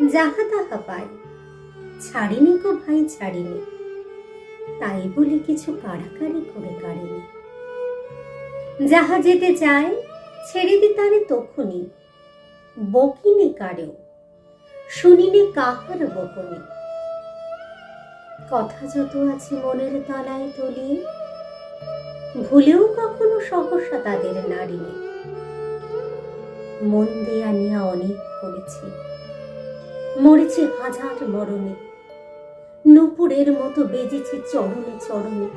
যাহা তাহা পাই ছাড়িনি গো ভাই, ছাড়িনি। তাই বলে কিছু কাড়াকাড়ি করে কাড়িনি। যাহা যেতে চায় ছেড়ে দি তারে তখনই বকিনি কারেও, শুনিনি কাহার বকনি। কথা যত আছে মনের তলায় তলি, ভুলেও কখনো সহসা তাদের নাড়িনি। মন দিয়া নিয়া অনেক করেছি। মরেছি হাজার মরণে। নুপুরের মতো বেজেছি চরণে চরণে।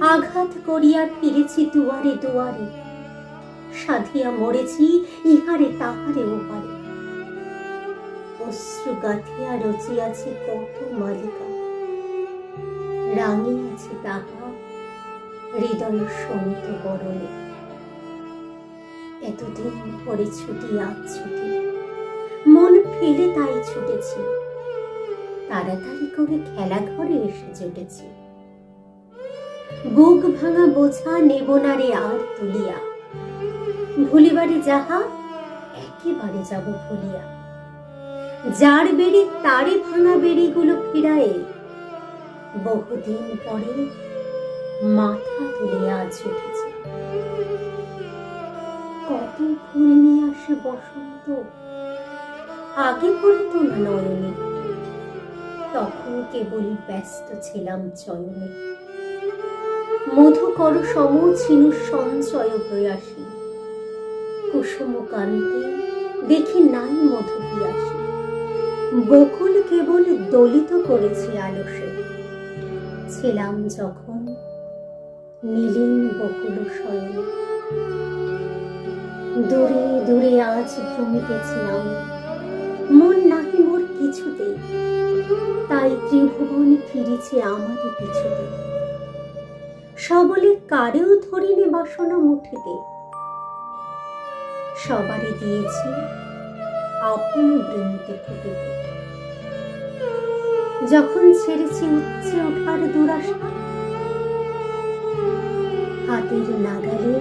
আঘাত করিয়া ফিরেছি দুয়ারে দুয়ারে। সাধিয়া মরেছি ইহারে তাহারে ওপারে। অশ্রু গাথিয়া রচিয়াছি কত মালিকা। রাঙিয়াছি তাহা হৃদয় শোনিত বরণে। এতদিন পরে ছুটি, আজ ছুটি। ফেলে তাই ছুটেছি। তাড়াতাড়ি করে খেলা ঘরে এসে জুটেছি বুক ভাঙা বোঝা নেব না রে আর তুলিয়া। ভুলিবারে যাহা, একেবারে যাব ভুলিয়া। যার বেড়ি তারে ভাঙা বেড়িগুলো ফিরায়ে, বহুদিন পরে মাথা তুলে আজ উঠেছে। কত ফুল নিয়ে আসে বসন্ত আগে পড়তো না নয়নে। তখন কেবল ব্যস্ত ছিলাম চয়নে। মধুকর সম ছিল সঞ্চয় প্রয়াসী। কুসুম কান্তি দেখি নাই মধু পিয়াসী। বকুল কেবল দলিত করেছি আলসে। ছিলাম যখন নীলিন বকুল শয়নে। দূরে দূরে আজ ভ্রমিতেছিলাম। মন নাহি মোর কিছুতেই তাই ত্রিভুবন ফিরেছে আমারই পিছুতে। সবলে কারেও ধরিনি বাসনা মুঠিতে। সবারই দিয়েছি আপন বৃন্তে ফুটিতে যখন ছেড়েছি উচ্চে ওঠার দুরাশা, হাতের নাগালে